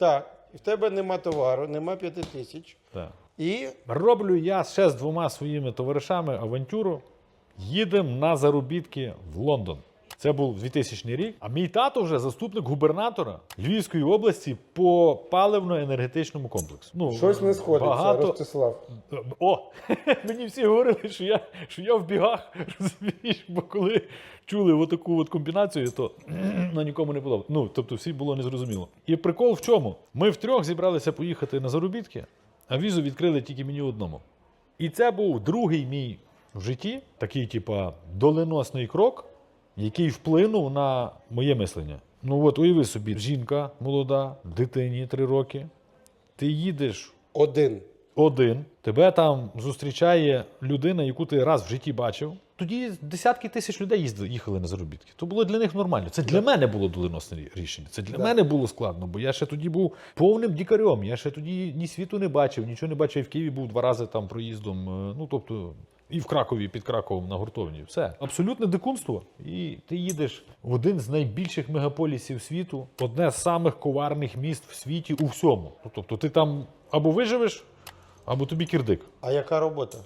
Так. І в тебе нема товару, нема п'яти тисяч. Так. І Роблю я ще з двома своїми товаришами авантюру. Їдемо на заробітки в Лондон. Це був 2000 рік. А мій тато вже заступник губернатора Львівської області по паливно-енергетичному комплексу. Ну, щось не сходиться, багато... Ростислав. О, мені всі говорили, що я, що я в бігах, розумієш, бо коли чули отаку от комбінацію, то на нікому не подобається. Ну, тобто всі було незрозуміло. І прикол в чому? Ми втрьох зібралися поїхати на заробітки, а візу відкрили тільки мені одному. І це був другий мій в житті, такий, типа, доленосний крок, який вплинув на моє мислення. Ну от уяви собі, жінка молода, дитині три роки. Ти їдеш Один. один, тебе там зустрічає людина, яку ти раз в житті бачив. Тоді десятки тисяч людей їздили, їхали на заробітки. То було для них нормально. Це для мене було доленосне рішення. Це для мене було складно, бо я ще тоді був повним дікарем. Я ще тоді ні світу не бачив, нічого не бачив. Я в Києві був два рази там проїздом. е, Ну тобто. І в Кракові під Краковом на гуртовні. Все. Абсолютне дикунство. І ти їдеш в один з найбільших мегаполісів світу, одне з самих коварних міст в світі у всьому. Ну, Тобто ти там або виживеш, або тобі кірдик. А яка робота?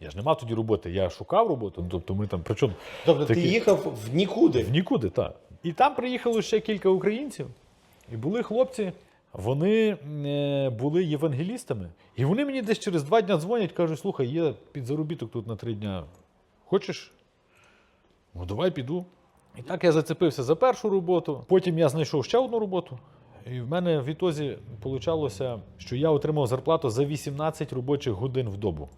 Я ж не мав тоді роботи, я шукав роботу. Ну, тобто ми там, причому Тобто ти їхав в нікуди. в нікуди, так. І там приїхало ще кілька українців, і були хлопці, вони е, були євангелістами. І вони мені десь через два дні дзвонять, кажуть: слухай, є підзаробіток тут на три дня. Хочеш? Ну, давай піду. І так я зацепився за першу роботу. Потім я знайшов ще одну роботу. І в мене в ітозі вийшло, що я отримав зарплату за 18 робочих годин в добу.